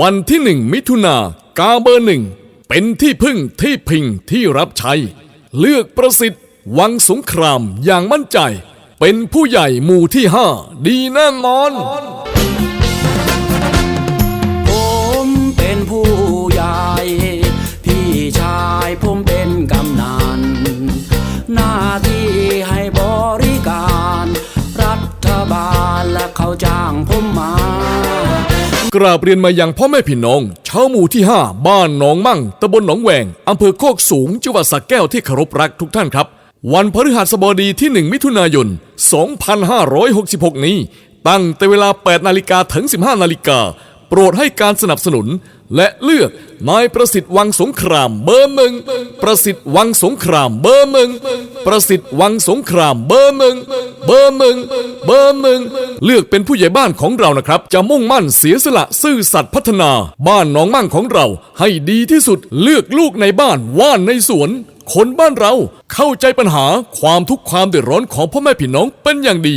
วันที่หนึ่งมิถุนากาเบอร์หนึ่งเป็นที่พึ่งที่พิงที่รับใช้ เลือกประสิทธิ์วังสงครามอย่างมั่นใจ เป็นผู้ใหญ่หมู่ที่ห้าดีแน่นอน ผมเป็นผู้ใหญ่ พี่ชายผมเป็นกำนันหน้าที่ให้บริการ รัฐบาลและเขาจ้างผมมา กราบเรียนมายังพ่อแม่พี่น้อง ชาวหมู่ที่ 5 บ้านหนองมั่งตำบลหนองแหวงอำเภอโคกสูงจังหวัดสระแก้วที่เคารพรักทุกท่านครับ วันพฤหัสบดีที่ 1 มิถุนายน 2566 นี้ ตั้งแต่เวลา 8 นาฬิกาถึง 15 นาฬิกา โปรดให้การสนับสนุน และเลือกนายประสิทธิ์วังสงครามเบอร์หนึ่งประสิทธิ์วังสงครามเบอร์หนึ่งประสิทธิ์วังสงครามเบอร์หนึ่ง เบอร์หนึ่งเบอร์หนึ่งเลือกเป็นผู้ใหญ่บ้านของเรานะครับ จะมุ่งมั่นเสียสละซื่อสัตย์พัฒนา บ้านหนองมั่งของเรา ให้ดีที่สุดเลือกลูกในบ้านว่านในสวน คนบ้านเราเข้าใจปัญหาความทุกข์ความเดือดร้อนของพ่อแม่พี่น้องเป็นอย่างดี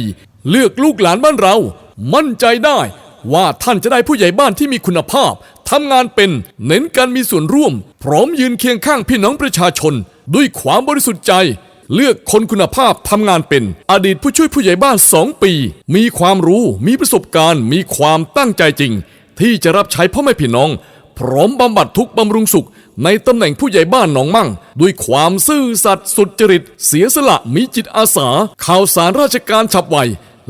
เลือกลูกหลานบ้านเรา มั่นใจได้ว่าท่านจะได้ผู้ใหญ่บ้านที่มีคุณภาพ ทำงานเป็น เน้นการมีส่วนร่วม พร้อมยืนเคียงข้างพี่น้องประชาชน ด้วยความบริสุทธิ์ใจ เลือกคนคุณภาพทำงานเป็นอดีตผู้ช่วยผู้ใหญ่บ้านสองปี มีความรู้มีประสบการณ์ มีความตั้งใจจริง ที่จะรับใช้พ่อแม่พี่น้อง พร้อมบำบัดทุกบำรุงสุข ในตำแหน่งผู้ใหญ่บ้านหนองมั่ง ด้วยความซื่อสัตย์สุจริต เสียสละมีจิตอาสา ข่าวสารราชการฉับไว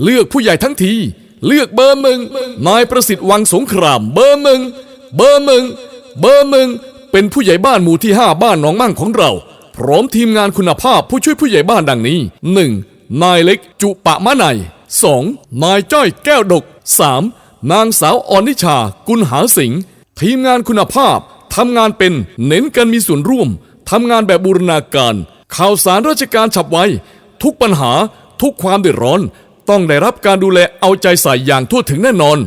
เลือกผู้ใหญ่ทั้งที เลือกเบอร์หนึ่งนายประสิทธิ์วังสงคราม เบอร์หนึ่งเบอร์หนึ่งเบอร์หนึ่งเป็นผู้ใหญ่บ้านหมู่ที่ 5 บ้านหนองมั่งของเรา พร้อมทีมงานคุณภาพผู้ช่วยผู้ใหญ่บ้านดังนี้ 1. นายเล็กจุปะมะไน 2. นายจ้อยแก้วดก 3. นางสาวออนิชา กุลหาสิงห์ทีมงานคุณภาพทำงานเป็นเน้นการมีส่วนร่วมทำงานแบบบูรณาการ ข่าวสารราชการฉับไว ทุกปัญหาทุกความเดือดร้อน ต้องได้รับการดูแลเอาใจใส่อย่างทั่วถึงแน่นอน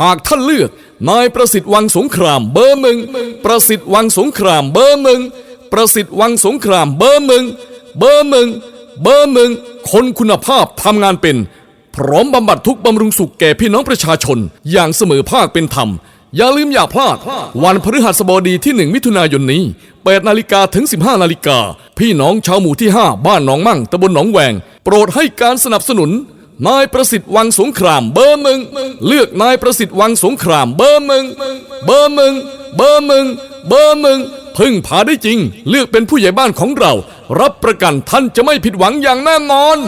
หากท่านเลือกนายประสิทธิ์วังสงครามเบอร์หนึ่งประสิทธิ์วังสงครามเบอร์หนึ่ง ประสิทธิ์วังสงครามเบอร์หนึ่งเบอร์หนึ่งเบอร์หนึ่งคนคุณภาพทำงานเป็น พร้อมบำบัดทุกบำรุงสุขแก่พี่น้องประชาชน อย่างเสมอภาคเป็นธรรม อย่าลืมอย่าพลาด วันพฤหัสบดีที่ 1 มิถุนายนนี้8นาฬิกาถึง 15นาฬิกาพี่น้องชาวหมู่ที่ 5 บ้านหนองมั่งตำบลหนองแวง โปรดให้การสนับสนุนนายประสิทธิ์วังสงครามเบอร์หนึ่งเลือกนายประสิทธิ์วังสงครามเบอร์หนึ่งเบอร์หนึ่งเบอร์หนึ่งเบอร์หนึ่ง พึ่งพาได้จริง เลือกเป็นผู้ใหญ่บ้านของเรา รับประกันท่านจะไม่ผิดหวังอย่างแน่นอน